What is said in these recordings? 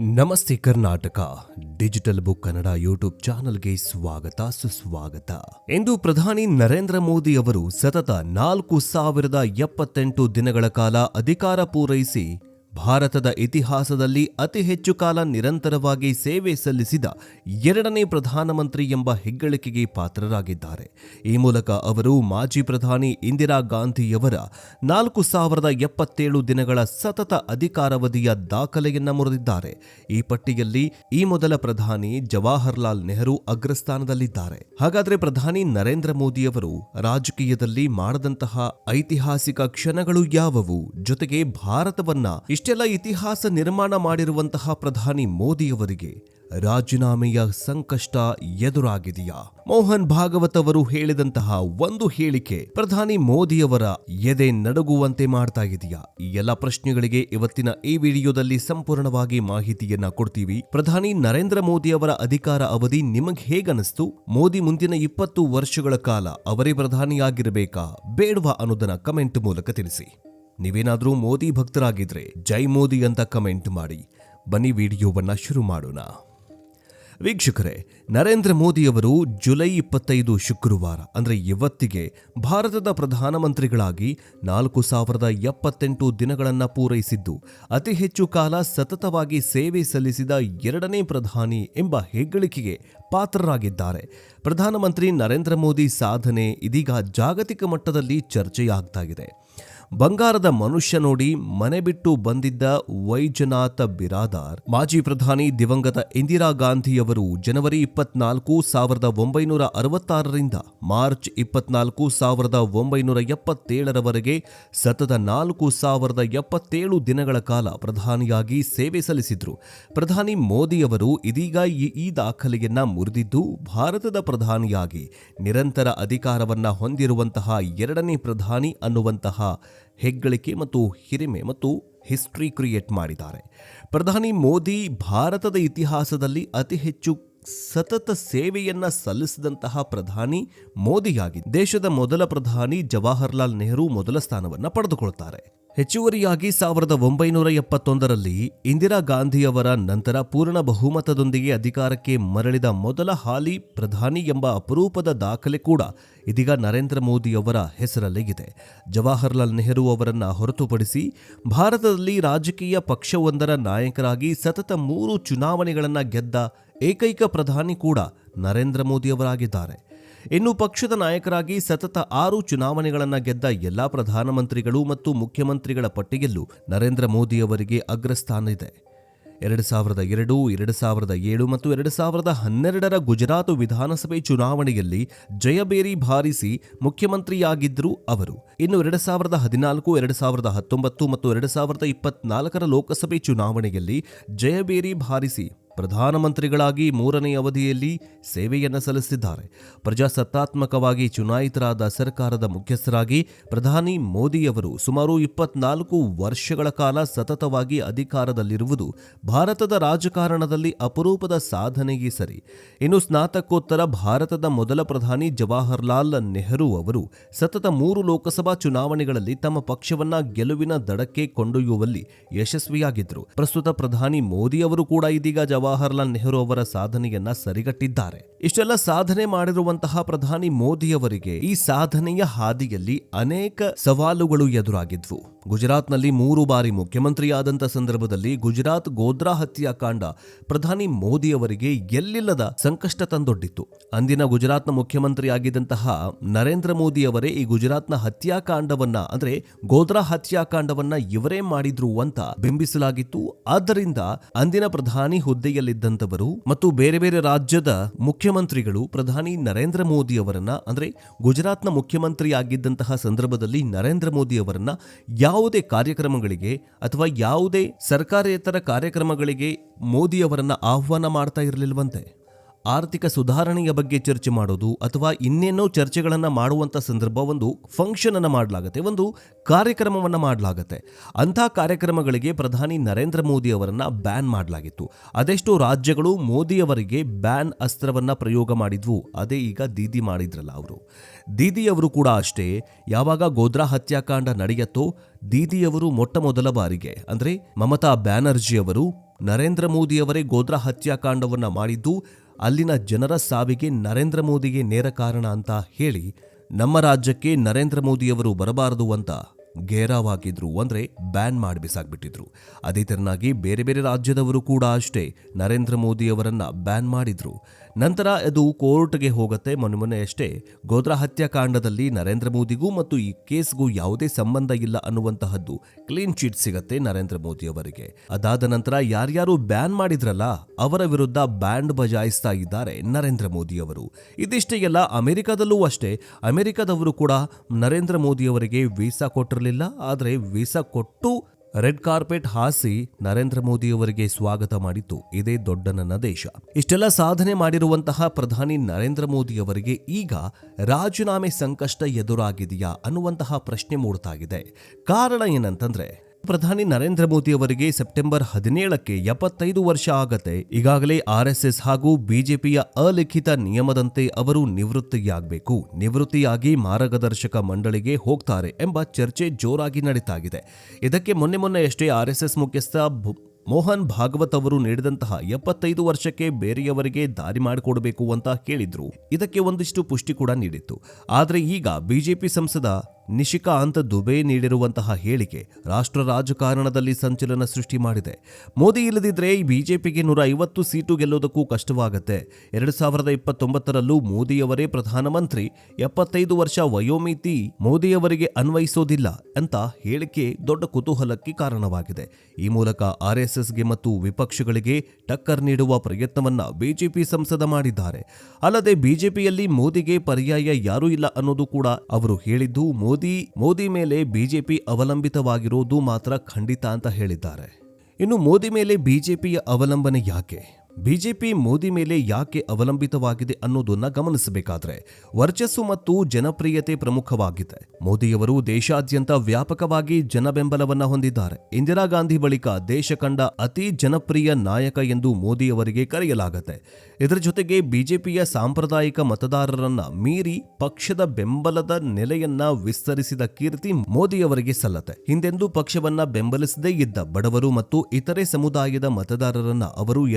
ನಮಸ್ತೆ Karnataka digital book Kannada YouTube ಚಾನೆಲ್ಗೆ ಸ್ವಾಗತ, ಸುಸ್ವಾಗತ. ಇಂದು ಪ್ರಧಾನಿ ನರೇಂದ್ರ ಮೋದಿ ಅವರು ಸತತ ನಾಲ್ಕು ಸಾವಿರದ ಎಪ್ಪತ್ತೆಂಟು ದಿನಗಳ ಕಾಲ ಅಧಿಕಾರ ಪೂರೈಸಿ ಭಾರತದ ಇತಿಹಾಸದಲ್ಲಿ ಅತಿ ಹೆಚ್ಚು ಕಾಲ ನಿರಂತರವಾಗಿ ಸೇವೆ ಸಲ್ಲಿಸಿದ ಎರಡನೇ ಪ್ರಧಾನಮಂತ್ರಿ ಎಂಬ ಹೆಗ್ಗಳಿಕೆಗೆ ಪಾತ್ರರಾಗಿದ್ದಾರೆ. ಈ ಮೂಲಕ ಅವರು ಮಾಜಿ ಪ್ರಧಾನಿ ಇಂದಿರಾ ಗಾಂಧಿಯವರ ನಾಲ್ಕು ಸಾವಿರದ ಎಪ್ಪತ್ತೇಳು ದಿನಗಳ ಸತತ ಅಧಿಕಾರಾವಧಿಯ ದಾಖಲೆಯನ್ನ ಮುರಿದಿದ್ದಾರೆ. ಈ ಪಟ್ಟಿಯಲ್ಲಿ ಈ ಮೊದಲ ಪ್ರಧಾನಿ ಜವಾಹರ್ಲಾಲ್ ನೆಹರು ಅಗ್ರಸ್ಥಾನದಲ್ಲಿದ್ದಾರೆ. ಹಾಗಾದರೆ ಪ್ರಧಾನಿ ನರೇಂದ್ರ ಮೋದಿಯವರು ರಾಜಕೀಯದಲ್ಲಿ ಮಾಡದಂತಹ ಐತಿಹಾಸಿಕ ಕ್ಷಣಗಳು ಯಾವುವು? ಜೊತೆಗೆ ಭಾರತವನ್ನ ಇಷ್ಟೆಲ್ಲ ಇತಿಹಾಸ ನಿರ್ಮಾಣ ಮಾಡಿರುವಂತಹ ಪ್ರಧಾನಿ ಮೋದಿಯವರಿಗೆ ರಾಜೀನಾಮೆಯ ಸಂಕಷ್ಟ ಎದುರಾಗಿದೆಯಾ? ಮೋಹನ್ ಭಾಗವತ್ ಅವರು ಹೇಳಿದಂತಹ ಒಂದು ಹೇಳಿಕೆ ಪ್ರಧಾನಿ ಮೋದಿಯವರ ಎದೆ ನಡುಗುವಂತೆ ಮಾಡ್ತಾ ಇದೆಯಾ? ಈ ಎಲ್ಲ ಪ್ರಶ್ನೆಗಳಿಗೆ ಇವತ್ತಿನ ಈ ವಿಡಿಯೋದಲ್ಲಿ ಸಂಪೂರ್ಣವಾಗಿ ಮಾಹಿತಿಯನ್ನ ಕೊಡ್ತೀವಿ. ಪ್ರಧಾನಿ ನರೇಂದ್ರ ಮೋದಿ ಅವರ ಅಧಿಕಾರ ಅವಧಿ ನಿಮಗೆ ಹೇಗನಿಸ್ತು ಮೋದಿ ಮುಂದಿನ ಇಪ್ಪತ್ತು ವರ್ಷಗಳ ಕಾಲ ಅವರೇ ಪ್ರಧಾನಿಯಾಗಿರಬೇಕಾ? ಬೇಡವಾ ಅನ್ನೋದನ್ನ ಕಮೆಂಟ್ ಮೂಲಕ ತಿಳಿಸಿ. ನೀವೇನಾದ್ರೂ ಮೋದಿ ಭಕ್ತರಾಗಿದ್ರೆ ಜೈ ಮೋದಿ ಅಂತ ಕಮೆಂಟ್ ಮಾಡಿ. ಬನ್ನಿ ವಿಡಿಯೋವನ್ನ ಶುರು ಮಾಡೋಣ. ವೀಕ್ಷಕರೇ, ನರೇಂದ್ರ ಮೋದಿಯವರು ಜುಲೈ ಇಪ್ಪತ್ತೈದು ಶುಕ್ರವಾರ, ಅಂದರೆ ಇವತ್ತಿಗೆ ಭಾರತದ ಪ್ರಧಾನಮಂತ್ರಿಗಳಾಗಿ ನಾಲ್ಕು ಸಾವಿರದ ಎಪ್ಪತ್ತೆಂಟು ದಿನಗಳನ್ನು ಪೂರೈಸಿದ್ದು, ಅತಿ ಹೆಚ್ಚು ಕಾಲ ಸತತವಾಗಿ ಸೇವೆ ಸಲ್ಲಿಸಿದ ಎರಡನೇ ಪ್ರಧಾನಿ ಎಂಬ ಹೆಗ್ಗಳಿಕೆಗೆ ಪಾತ್ರರಾಗಿದ್ದಾರೆ. ಪ್ರಧಾನಮಂತ್ರಿ ನರೇಂದ್ರ ಮೋದಿ ಸಾಧನೆ ಇದೀಗ ಜಾಗತಿಕ ಮಟ್ಟದಲ್ಲಿ ಚರ್ಚೆಯಾಗ್ತಾ ಇದೆ ಬಂಗಾರದ ಮನುಷ್ಯ ನೋಡಿ ಮನೆ ಬಿಟ್ಟು ಬಂದಿದ್ದ ವೈಜನಾಥ ಬಿರಾದಾರ್, ಮಾಜಿ ಪ್ರಧಾನಿ ದಿವಂಗತ ಇಂದಿರಾ ಗಾಂಧಿಯವರು ಜನವರಿ ಇಪ್ಪತ್ನಾಲ್ಕು ಸಾವಿರದ ಒಂಬೈನೂರ ಅರವತ್ತಾರರಿಂದ ಮಾರ್ಚ್ ಇಪ್ಪತ್ನಾಲ್ಕು ಸಾವಿರದ ಒಂಬೈನೂರ ಎಪ್ಪತ್ತೇಳರವರೆಗೆ ಸತತ ನಾಲ್ಕು ಸಾವಿರದ ಎಪ್ಪತ್ತೇಳು ದಿನಗಳ ಕಾಲ ಪ್ರಧಾನಿಯಾಗಿ ಸೇವೆ ಸಲ್ಲಿಸಿದ್ರು. ಪ್ರಧಾನಿ ಮೋದಿಯವರು ಇದೀಗ ಈ- ದಾಖಲೆಯನ್ನ ಮುರಿದಿದ್ದು, ಭಾರತದ ಪ್ರಧಾನಿಯಾಗಿ ನಿರಂತರ ಅಧಿಕಾರವನ್ನ ಹೊಂದಿರುವಂತಹ ಎರಡನೇ ಪ್ರಧಾನಿ ಅನ್ನುವಂತಹ ಹೆಗ್ಗಳಿಕೆ ಮತ್ತು ಹಿರಿಮೆ ಮತ್ತು ಹಿಸ್ಟ್ರಿ ಕ್ರಿಯೇಟ್ ಮಾಡಿದ್ದಾರೆ. ಪ್ರಧಾನಿ ಮೋದಿ ಭಾರತದ ಇತಿಹಾಸದಲ್ಲಿ ಅತಿ ಹೆಚ್ಚು ಸತತ ಸೇವೆಯನ್ನು ಸಲ್ಲಿಸಿದಂತಹ ಪ್ರಧಾನಿ ಮೋದಿಯಾಗಿ ದೇಶದ ಮೊದಲ ಪ್ರಧಾನಿ ಜವಾಹರ್ಲಾಲ್ ನೆಹರು ಮೊದಲ ಸ್ಥಾನವನ್ನು ಪಡೆದುಕೊಳ್ತಾರೆ. ಹೆಚ್ಚುವರಿಯಾಗಿ ಸಾವಿರದ ಒಂಬೈನೂರ ಎಪ್ಪತ್ತೊಂದರಲ್ಲಿ ಇಂದಿರಾ ಗಾಂಧಿಯವರ ನಂತರ ಪೂರ್ಣ ಬಹುಮತದೊಂದಿಗೆ ಅಧಿಕಾರಕ್ಕೆ ಮರಳಿದ ಮೊದಲ ಹಾಲಿ ಪ್ರಧಾನಿ ಎಂಬ ಅಪರೂಪದ ದಾಖಲೆ ಕೂಡ ಇದೀಗ ನರೇಂದ್ರ ಮೋದಿಯವರ ಹೆಸರಲ್ಲೇ ಇದೆ. ಜವಾಹರ್ಲಾಲ್ ನೆಹರು ಅವರನ್ನ ಹೊರತುಪಡಿಸಿ ಭಾರತದಲ್ಲಿ ರಾಜಕೀಯ ಪಕ್ಷವೊಂದರ ನಾಯಕರಾಗಿ ಸತತ ಮೂರು ಚುನಾವಣೆಗಳನ್ನು ಗೆದ್ದ ಏಕೈಕ ಪ್ರಧಾನಿ ಕೂಡ ನರೇಂದ್ರ ಮೋದಿಯವರಾಗಿದ್ದಾರೆ. ಇನ್ನು ಪಕ್ಷದ ನಾಯಕರಾಗಿ ಸತತ ಆರು ಚುನಾವಣೆಗಳನ್ನು ಗೆದ್ದ ಎಲ್ಲಾ ಪ್ರಧಾನಮಂತ್ರಿಗಳು ಮತ್ತು ಮುಖ್ಯಮಂತ್ರಿಗಳ ಪಟ್ಟಿಯಲ್ಲೂ ನರೇಂದ್ರ ಮೋದಿಯವರಿಗೆ ಅಗ್ರಸ್ಥಾನ ಇದೆ. ಎರಡು ಸಾವಿರದ ಎರಡು ಎರಡು ಸಾವಿರದ ಏಳು ಮತ್ತು ಎರಡು ಸಾವಿರದ ಹನ್ನೆರಡರ ಗುಜರಾತ್ ವಿಧಾನಸಭೆ ಚುನಾವಣೆಯಲ್ಲಿ ಜಯಬೇರಿ ಭಾರಿಸಿ ಮುಖ್ಯಮಂತ್ರಿಯಾಗಿದ್ದರು ಅವರು. ಇನ್ನು ಎರಡು ಸಾವಿರದ ಹದಿನಾಲ್ಕು, ಎರಡು ಸಾವಿರದ ಹತ್ತೊಂಬತ್ತು ಮತ್ತು ಎರಡು ಸಾವಿರದ ಇಪ್ಪತ್ನಾಲ್ಕರ ಲೋಕಸಭೆ ಚುನಾವಣೆಯಲ್ಲಿ ಜಯಬೇರಿ ಬಾರಿಸಿ ಪ್ರಧಾನಮಂತ್ರಿಗಳಾಗಿ ಮೂರನೇ ಅವಧಿಯಲ್ಲಿ ಸೇವೆಯನ್ನು ಸಲ್ಲಿಸಿದ್ದಾರೆ. ಪ್ರಜಾಸತ್ತಾತ್ಮಕವಾಗಿ ಚುನಾಯಿತರಾದ ಸರ್ಕಾರದ ಮುಖ್ಯಸ್ಥರಾಗಿ ಪ್ರಧಾನಿ ಮೋದಿಯವರು ಸುಮಾರು ಇಪ್ಪತ್ನಾಲ್ಕು ವರ್ಷಗಳ ಕಾಲ ಸತತವಾಗಿ ಅಧಿಕಾರದಲ್ಲಿರುವುದು ಭಾರತದ ರಾಜಕಾರಣದಲ್ಲಿ ಅಪರೂಪದ ಸಾಧನೆಗೆ ಸರಿ. ಇನ್ನು ಸ್ನಾತಕೋತ್ತರ ಭಾರತದ ಮೊದಲ ಪ್ರಧಾನಿ ಜವಾಹರ್ಲಾಲ್ ನೆಹರು ಅವರು ಸತತ ಮೂರು ಲೋಕಸಭಾ ಚುನಾವಣೆಗಳಲ್ಲಿ ತಮ್ಮ ಪಕ್ಷವನ್ನ ಗೆಲುವಿನ ದಡಕ್ಕೆ ಕೊಂಡೊಯ್ಯುವಲ್ಲಿ ಯಶಸ್ವಿಯಾಗಿದ್ದರು. ಪ್ರಸ್ತುತ ಪ್ರಧಾನಿ ಮೋದಿ ಅವರು ಕೂಡ ಇದೀಗ ಜವಾಹರ್ಲಾಲ್ ನೆಹರು ಅವರ ಸಾಧನೆಯನ್ನ ಸರಿಗಟ್ಟಿದ್ದಾರೆ. ಇಷ್ಟೆಲ್ಲ ಸಾಧನೆ ಮಾಡಿರುವಂತಹ ಪ್ರಧಾನಿ ಮೋದಿಯವರಿಗೆ ಈ ಸಾಧನೆಯ ಹಾದಿಯಲ್ಲಿ ಅನೇಕ ಸವಾಲುಗಳು ಎದುರಾಗಿದ್ವು. ಗುಜರಾತ್ನಲ್ಲಿ ಮೂರು ಬಾರಿ ಮುಖ್ಯಮಂತ್ರಿಯಾದಂಥ ಸಂದರ್ಭದಲ್ಲಿ ಗುಜರಾತ್ ಗೋದ್ರಾ ಹತ್ಯಾಕಾಂಡ ಪ್ರಧಾನಿ ಮೋದಿಯವರಿಗೆ ಎಲ್ಲಿಲ್ಲದ ಸಂಕಷ್ಟ ತಂದೊಡ್ಡಿತ್ತು. ಅಂದಿನ ಗುಜರಾತ್ನ ಮುಖ್ಯಮಂತ್ರಿಯಾಗಿದ್ದಂತಹ ನರೇಂದ್ರ ಮೋದಿಯವರೇ ಈ ಗುಜರಾತ್ನ ಹತ್ಯಾಕಾಂಡವನ್ನ ಅಂದ್ರೆ ಗೋದ್ರಾ ಹತ್ಯಾಕಾಂಡವನ್ನ ಇವರೇ ಮಾಡಿದ್ರು ಅಂತ ಬಿಂಬಿಸಲಾಗಿತ್ತು. ಆದ್ದರಿಂದ ಅಂದಿನ ಪ್ರಧಾನಿ ಹುದ್ದೆಯಲ್ಲಿದ್ದಂಥವರು ಮತ್ತು ಬೇರೆ ಬೇರೆ ರಾಜ್ಯದ ಮುಖ್ಯಮಂತ್ರಿಗಳು, ಪ್ರಧಾನಿ ನರೇಂದ್ರ ಮೋದಿ ಅವರನ್ನ, ಅಂದ್ರೆ ಗುಜರಾತ್ನ ಮುಖ್ಯಮಂತ್ರಿಯಾಗಿದ್ದಂತಹ ಸಂದರ್ಭದಲ್ಲಿ ನರೇಂದ್ರ ಮೋದಿ ಅವರನ್ನ ಯಾವುದೇ ಕಾರ್ಯಕ್ರಮಗಳಿಗೆ ಅಥವಾ ಯಾವುದೇ ಸರ್ಕಾರೇತರ ಕಾರ್ಯಕ್ರಮಗಳಿಗೆ ಮೋದಿ ಅವರನ್ನ ಆಹ್ವಾನ ಮಾಡ್ತಾ ಇರಲಿಲ್ವಂತೆ? ಆರ್ಥಿಕ ಸುಧಾರಣೆಯ ಬಗ್ಗೆ ಚರ್ಚೆ ಮಾಡೋದು ಅಥವಾ ಇನ್ನೇನೋ ಚರ್ಚೆಗಳನ್ನು ಮಾಡುವಂತ ಸಂದರ್ಭ ಒಂದು ಫಂಕ್ಷನ್ ಅನ್ನ ಮಾಡಲಾಗುತ್ತೆ, ಒಂದು ಕಾರ್ಯಕ್ರಮವನ್ನ ಮಾಡಲಾಗುತ್ತೆ. ಅಂಥ ಕಾರ್ಯಕ್ರಮಗಳಿಗೆ ಪ್ರಧಾನಿ ನರೇಂದ್ರ ಮೋದಿ ಅವರನ್ನು ಬ್ಯಾನ್ ಮಾಡಲಾಗಿತ್ತು. ಅದೆಷ್ಟು ರಾಜ್ಯಗಳು ಮೋದಿ ಅವರಿಗೆ ಬ್ಯಾನ್ ಅಸ್ತ್ರವನ್ನ ಪ್ರಯೋಗ ಮಾಡಿದ್ವು. ಅದೇ ಈಗ ದೀದಿ ಮಾಡಿದ್ರಲ್ಲ ಅವರು. ದೀದಿ ಅವರು ಕೂಡ ಅಷ್ಟೇ, ಯಾವಾಗ ಗೋದ್ರಾ ಹತ್ಯಾಕಾಂಡ ನಡೆಯತ್ತೋ ದೀದಿಯವರು ಮೊಟ್ಟ ಮೊದಲ ಬಾರಿಗೆ, ಅಂದ್ರೆ ಮಮತಾ ಬ್ಯಾನರ್ಜಿ ಅವರು ನರೇಂದ್ರ ಮೋದಿಯವರೇ ಗೋದ್ರಾ ಹತ್ಯಾಕಾಂಡವನ್ನ ಮಾಡಿದ್ದು ಅಲ್ಲಿನ ಜನರ ಸಾವಿಗೆ ನರೇಂದ್ರ ಮೋದಿಗೆ ನೇರ ಕಾರಣ ಅಂತ ಹೇಳಿ ನಮ್ಮ ರಾಜ್ಯಕ್ಕೆ ನರೇಂದ್ರ ಮೋದಿಯವರು ಬರಬಾರದು ಅಂತ ಗೇರಾವಾಗಿದ್ರು ಅಂದರೆ ಬ್ಯಾನ್ ಮಾಡಿ ಬಿಸಾಕ್ಬಿಟ್ಟಿದ್ರು. ಅದೇ ತೆರನಾಗಿ ಬೇರೆ ಬೇರೆ ರಾಜ್ಯದವರು ಕೂಡ ಅಷ್ಟೇ ನರೇಂದ್ರ ಮೋದಿಯವರನ್ನು ಬ್ಯಾನ್ ಮಾಡಿದ್ರು. ನಂತರ ಅದು ಕೋರ್ಟ್ಗೆ ಹೋಗುತ್ತೆ. ಮೊನ್ನೆ ಮೊನ್ನೆ ಅಷ್ಟೇ ಗೋದ್ರಾ ಹತ್ಯಾಕಾಂಡದಲ್ಲಿ ನರೇಂದ್ರ ಮೋದಿಗೂ ಮತ್ತು ಈ ಕೇಸ್ಗೂ ಯಾವುದೇ ಸಂಬಂಧ ಇಲ್ಲ ಅನ್ನುವಂತಹದ್ದು ಕ್ಲೀನ್ ಚೀಟ್ ಸಿಗತ್ತೆ ನರೇಂದ್ರ ಮೋದಿ ಅವರಿಗೆ. ಅದಾದ ನಂತರ ಯಾರ್ಯಾರು ಬ್ಯಾನ್ ಮಾಡಿದ್ರಲ್ಲ, ಅವರ ವಿರುದ್ಧ ಬ್ಯಾಂಡ್ ಬಜಾಯಿಸ್ತಾ ಇದ್ದಾರೆ ನರೇಂದ್ರ ಮೋದಿ ಅವರು. ಇದಿಷ್ಟೇ ಎಲ್ಲ ಅಮೆರಿಕದಲ್ಲೂ ಅಷ್ಟೇ, ಅಮೆರಿಕದವರು ಕೂಡ ನರೇಂದ್ರ ಮೋದಿ ಅವರಿಗೆ ವೀಸಾ ಕೊಟ್ಟಿರಲಿಲ್ಲ, ಆದರೆ ವೀಸಾ ಕೊಟ್ಟು ರೆಡ್ ಕಾರ್ಪೆಟ್ ಹಾಸಿ ನರೇಂದ್ರ ಮೋದಿಯವರಿಗೆ ಸ್ವಾಗತ ಮಾಡಿತ್ತು ಇದೇ ದೊಡ್ಡ ನನ್ನ ದೇಶ. ಇಷ್ಟೆಲ್ಲ ಸಾಧನೆ ಮಾಡಿರುವಂತಹ ಪ್ರಧಾನಿ ನರೇಂದ್ರ ಮೋದಿ ಅವರಿಗೆ ಈಗ ರಾಜೀನಾಮೆ ಸಂಕಷ್ಟ ಎದುರಾಗಿದೆಯಾ ಅನ್ನುವಂತಹ ಪ್ರಶ್ನೆ ಮೂಡ್ತಾ ಇದೆ ಕಾರಣ ಏನಂತಂದ್ರೆ ಪ್ರಧಾನಿ ನರೇಂದ್ರ ಮೋದಿ ಅವರಿಗೆ ಸೆಪ್ಟೆಂಬರ್ ಹದಿನೇಳಕ್ಕೆ ಎಪ್ಪತ್ತೈದು ವರ್ಷ ಆಗತ್ತೆ. ಈಗಾಗಲೇ ಆರ್ಎಸ್ಎಸ್ ಎಸ್ ಎಸ್ ಹಾಗೂ ಬಿಜೆಪಿಯ ಅಲಿಖಿತ ನಿಯಮದಂತೆ ಅವರು ನಿವೃತ್ತಿಯಾಗಬೇಕು. ನಿವೃತ್ತಿಯಾಗಿ ಮಾರ್ಗದರ್ಶಕ ಮಂಡಳಿಗೆ ಹೋಗ್ತಾರೆ ಎಂಬ ಚರ್ಚೆ ಜೋರಾಗಿ ನಡೀತಾಗಿದೆ. ಇದಕ್ಕೆ ಮೊನ್ನೆ ಮೊನ್ನೆ ಆರ್ಎಸ್ಎಸ್ ಆರ್ ಎಸ್ ಎಸ್ ಮುಖ್ಯಸ್ಥ ಮೋಹನ್ ಭಾಗವತ್ ಅವರು ನೀಡಿದಂತಹ ಎಪ್ಪತ್ತೈದು ವರ್ಷಕ್ಕೆ ಬೇರೆಯವರಿಗೆ ದಾರಿ ಮಾಡಿಕೊಡಬೇಕು ಅಂತ ಕೇಳಿದ್ರು. ಇದಕ್ಕೆ ಒಂದಿಷ್ಟು ಪುಷ್ಟಿ ಕೂಡ ನೀಡಿತ್ತು. ಆದರೆ ಈಗ ಬಿಜೆಪಿ ಸಂಸದ ನಿಶಿಕಾಂತ್ ದುಬೆ ನೀಡಿರುವಂತಹ ಹೇಳಿಕೆ ರಾಷ್ಟ್ರ ರಾಜಕಾರಣದಲ್ಲಿ ಸಂಚಲನ ಸೃಷ್ಟಿ ಮಾಡಿದೆ. ಮೋದಿ ಇಲ್ಲದಿದ್ರೆ ಬಿಜೆಪಿಗೆ ನೂರ ಐವತ್ತು ಸೀಟು ಗೆಲ್ಲುವುದಕ್ಕೂ ಕಷ್ಟವಾಗುತ್ತೆ. ಎರಡು ಸಾವಿರದ ಇಪ್ಪತ್ತೊಂಬತ್ತರಲ್ಲೂ ಮೋದಿಯವರೇ ಪ್ರಧಾನಮಂತ್ರಿ. ಎಪ್ಪತ್ತೈದು ವರ್ಷ ವಯೋಮಿತಿ ಮೋದಿಯವರಿಗೆ ಅನ್ವಯಿಸೋದಿಲ್ಲ ಅಂತ ಹೇಳಿಕೆ ದೊಡ್ಡ ಕುತೂಹಲಕ್ಕೆ ಕಾರಣವಾಗಿದೆ. ಈ ಮೂಲಕ ಆರ್ಎಸ್ಎಸ್ಗೆ ಮತ್ತು ವಿಪಕ್ಷಗಳಿಗೆ ಟಕ್ಕರ್ ನೀಡುವ ಪ್ರಯತ್ನವನ್ನ ಬಿಜೆಪಿ ಸಂಸದ ಮಾಡಿದ್ದಾರೆ. ಅಲ್ಲದೆ ಬಿಜೆಪಿಯಲ್ಲಿ ಮೋದಿಗೆ ಪರ್ಯಾಯ ಯಾರೂ ಇಲ್ಲ ಅನ್ನೋದು ಕೂಡ ಅವರು ಹೇಳಿದ್ದು, ಮೋದಿ ಮೋದಿ ಮೇಲೆ ಬಿಜೆಪಿ ಅವಲಂಬಿತವಾಗಿರೋದು ಮಾತ್ರ ಖಂಡಿತ ಅಂತ ಹೇಳಿದ್ದಾರೆ. ಇನ್ನು ಮೋದಿ ಮೇಲೆ ಬಿಜೆಪಿಯ ಅವಲಂಬನೆ ಯಾಕೆ? ಬಿಜೆಪಿ ಮೋದಿ ಮೇಲೆ ಯಾಕೆ ಅವಲಂಬಿತವಾಗಿದೆ ಅನ್ನೋದನ್ನ ಗಮನಿಸಬೇಕಾದ್ರೆ ವರ್ಚಸ್ಸು ಮತ್ತು ಜನಪ್ರಿಯತೆ ಪ್ರಮುಖವಾಗಿದೆ. ಮೋದಿಯವರು ದೇಶಾದ್ಯಂತ ವ್ಯಾಪಕವಾಗಿ ಜನಬೆಂಬಲವನ್ನ ಹೊಂದಿದ್ದಾರೆ. ಇಂದಿರಾ ಗಾಂಧಿ ಬಳಿಕ ದೇಶ ಕಂಡ ಅತಿ ಜನಪ್ರಿಯ ನಾಯಕ ಎಂದು ಮೋದಿಯವರಿಗೆ ಕರೆಯಲಾಗುತ್ತೆ. ಇದರ ಜೊತೆಗೆ ಬಿಜೆಪಿಯ ಸಾಂಪ್ರದಾಯಿಕ ಮತದಾರರನ್ನ ಮೀರಿ ಪಕ್ಷದ ಬೆಂಬಲದ ನೆಲೆಯನ್ನ ವಿಸ್ತರಿಸಿದ ಕೀರ್ತಿ ಮೋದಿಯವರಿಗೆ ಸಲ್ಲತ್ತೆ. ಹಿಂದೆಂದೂ ಪಕ್ಷವನ್ನ ಬೆಂಬಲಿಸದೇ ಇದ್ದ ಬಡವರು ಮತ್ತು ಇತರೆ ಸಮುದಾಯದ ಮತದಾರರನ್ನ ಅವರು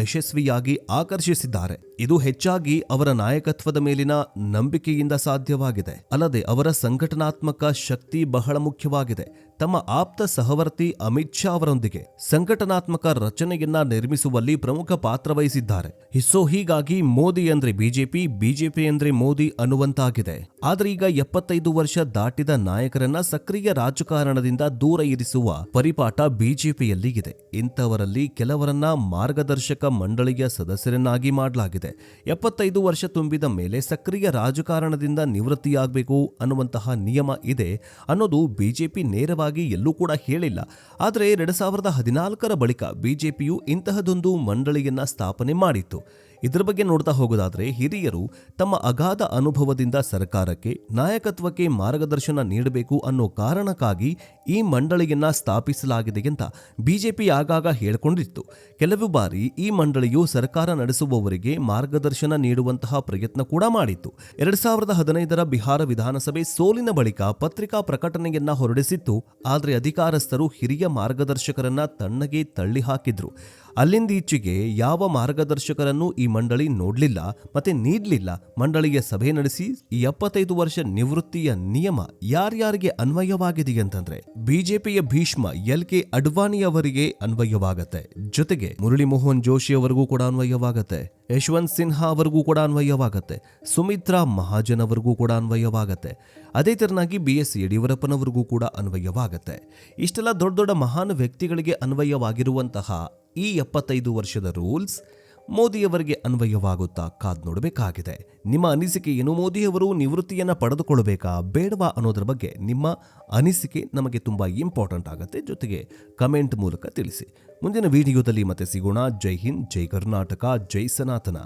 ಯಶಸ್ವಿಯಾಗಿ ಆಕರ್ಷಿಸಿದ್ದಾರೆ. ಇದು ಹೆಚ್ಚಾಗಿ ಅವರ ನಾಯಕತ್ವದ ಮೇಲಿನ ನಂಬಿಕೆಯಿಂದ ಸಾಧ್ಯವಾಗಿದೆ. ಅಲ್ಲದೆ ಅವರ ಸಂಘಟನಾತ್ಮಕ ಶಕ್ತಿ ಬಹಳ ಮುಖ್ಯವಾಗಿದೆ. ತಮ್ಮ ಆಪ್ತ ಸಹವರ್ತಿ ಅಮಿತ್ ಶಾ ಅವರೊಂದಿಗೆ ಸಂಘಟನಾತ್ಮಕ ರಚನೆಯನ್ನ ನಿರ್ಮಿಸುವಲ್ಲಿ ಪ್ರಮುಖ ಪಾತ್ರ ವಹಿಸಿದ್ದಾರೆ. ಸೊ ಹೀಗಾಗಿ ಮೋದಿ ಅಂದ್ರೆ ಬಿಜೆಪಿ ಬಿಜೆಪಿ ಅಂದ್ರೆ ಮೋದಿ ಅನ್ನುವಂತಾಗಿದೆ. ಆದರೆ ಈಗ ಎಪ್ಪತ್ತೈದು ವರ್ಷ ದಾಟಿದ ನಾಯಕರನ್ನ ಸಕ್ರಿಯ ರಾಜಕಾರಣದಿಂದ ದೂರ ಇರಿಸುವ ಪರಿಪಾಠ ಬಿಜೆಪಿಯಲ್ಲಿ ಇದೆ ಇಂಥವರಲ್ಲಿ ಕೆಲವರನ್ನ ಮಾರ್ಗದರ್ಶಕ ಮಂಡಳಿಯ ಸದಸ್ಯರನ್ನಾಗಿ ಮಾಡಲಾಗಿದೆ. ಎಪ್ಪತ್ತೈದು ವರ್ಷ ತುಂಬಿದ ಮೇಲೆ ಸಕ್ರಿಯ ರಾಜಕಾರಣದಿಂದ ನಿವೃತ್ತಿಯಾಗಬೇಕು ಅನ್ನುವಂತಹ ನಿಯಮ ಇದೆ ಅನ್ನೋದು ಬಿಜೆಪಿ ನೇರವಾಗಿ ಎಲ್ಲೂ ಕೂಡ ಹೇಳಿಲ್ಲ. ಆದರೆ ಎರಡು ಸಾವಿರದ ಹದಿನಾಲ್ಕರ ಬಳಿಕ ಬಿಜೆಪಿಯು ಇಂತಹದೊಂದು ಮಂಡಳಿಯನ್ನ ಸ್ಥಾಪನೆ ಮಾಡಿತ್ತು. ಇದರ ಬಗ್ಗೆ ನೋಡ್ತಾ ಹೋಗೋದಾದ್ರೆ ಹಿರಿಯರು ತಮ್ಮ ಅಗಾಧ ಅನುಭವದಿಂದ ಸರ್ಕಾರಕ್ಕೆ ನಾಯಕತ್ವಕ್ಕೆ ಮಾರ್ಗದರ್ಶನ ನೀಡಬೇಕು ಅನ್ನೋ ಕಾರಣಕ್ಕಾಗಿ ಈ ಮಂಡಳಿಯನ್ನು ಸ್ಥಾಪಿಸಲಾಗಿದೆ ಅಂತ ಬಿಜೆಪಿ ಆಗಾಗ ಹೇಳಿಕೊಂಡಿತ್ತು. ಕೆಲವು ಬಾರಿ ಈ ಮಂಡಳಿಯು ಸರ್ಕಾರ ನಡೆಸುವವರಿಗೆ ಮಾರ್ಗದರ್ಶನ ನೀಡುವಂತಹ ಪ್ರಯತ್ನ ಕೂಡ ಮಾಡಿತ್ತು. ಎರಡ್ ಸಾವಿರದ ಹದಿನೈದರ ಬಿಹಾರ ವಿಧಾನಸಭೆ ಸೋಲಿನ ಬಳಿಕ ಪತ್ರಿಕಾ ಪ್ರಕಟಣೆಯನ್ನ ಹೊರಡಿಸಿತ್ತು. ಆದರೆ ಅಧಿಕಾರಸ್ಥರು ಹಿರಿಯ ಮಾರ್ಗದರ್ಶಕರನ್ನ ತಣ್ಣಗೆ ತಳ್ಳಿ ಹಾಕಿದ್ರು ಅಲ್ಲಿಂದ ಈಚೆಗೆ ಯಾವ ಮಾರ್ಗದರ್ಶಕರನ್ನು ಈ ಮಂಡಳಿ ನೋಡಲಿಲ್ಲ ಮತ್ತೆ ನೀಡಲಿಲ್ಲ. ಮಂಡಳಿಯ ಸಭೆ ನಡೆಸಿ ಈ ಎಪ್ಪತ್ತೈದು ವರ್ಷ ನಿವೃತ್ತಿಯ ನಿಯಮ ಯಾರ್ಯಾರಿಗೆ ಅನ್ವಯವಾಗಿದೆ ಅಂತಂದ್ರೆ ಬಿಜೆಪಿಯ ಭೀಷ್ಮ ಎಲ್ ಕೆ ಅಡ್ವಾಣಿ ಅವರಿಗೆ ಅನ್ವಯವಾಗತ್ತೆ. ಜೊತೆಗೆ ಮುರಳಿ ಮೋಹನ್ ಜೋಶಿ ಅವರಿಗೂ ಕೂಡ ಅನ್ವಯವಾಗತ್ತೆ. ಯಶವಂತ್ ಸಿನ್ಹಾ ಅವರಿಗೂ ಕೂಡ ಅನ್ವಯವಾಗತ್ತೆ. ಸುಮಿತ್ರಾ ಮಹಾಜನ್ ಅವರಿಗೂ ಕೂಡ ಅನ್ವಯವಾಗತ್ತೆ. ಅದೇ ತರನಾಗಿ ಬಿ ಎಸ್ ಯಡಿಯೂರಪ್ಪನವರಿಗೂ ಕೂಡ ಅನ್ವಯವಾಗತ್ತೆ. ಇಷ್ಟೆಲ್ಲ ದೊಡ್ಡ ದೊಡ್ಡ ಮಹಾನ್ ವ್ಯಕ್ತಿಗಳಿಗೆ ಅನ್ವಯವಾಗಿರುವಂತಹ ಈ ಎಪ್ಪತ್ತೈದು ವರ್ಷದ ರೂಲ್ಸ್ ಮೋದಿಯವರಿಗೆ ಅನ್ವಯವಾಗುತ್ತಾ ಕಾದ್ ನೋಡಬೇಕಾಗಿದೆ. ನಿಮ್ಮ ಅನಿಸಿಕೆ ಏನು ಮೋದಿಯವರು ನಿವೃತ್ತಿಯನ್ನು ಪಡೆದುಕೊಳ್ಳಬೇಕಾ ಬೇಡವಾ ಅನ್ನೋದ್ರ ಬಗ್ಗೆ ನಿಮ್ಮ ಅನಿಸಿಕೆ ನಮಗೆ ತುಂಬ ಇಂಪಾರ್ಟೆಂಟ್ ಆಗುತ್ತೆ. ಜೊತೆಗೆ ಕಮೆಂಟ್ ಮೂಲಕ ತಿಳಿಸಿ. ಮುಂದಿನ ವಿಡಿಯೋದಲ್ಲಿ ಮತ್ತೆ ಸಿಗೋಣ. ಜೈ ಹಿಂದ್, ಜೈ ಕರ್ನಾಟಕ, ಜೈ ಸನಾತನ.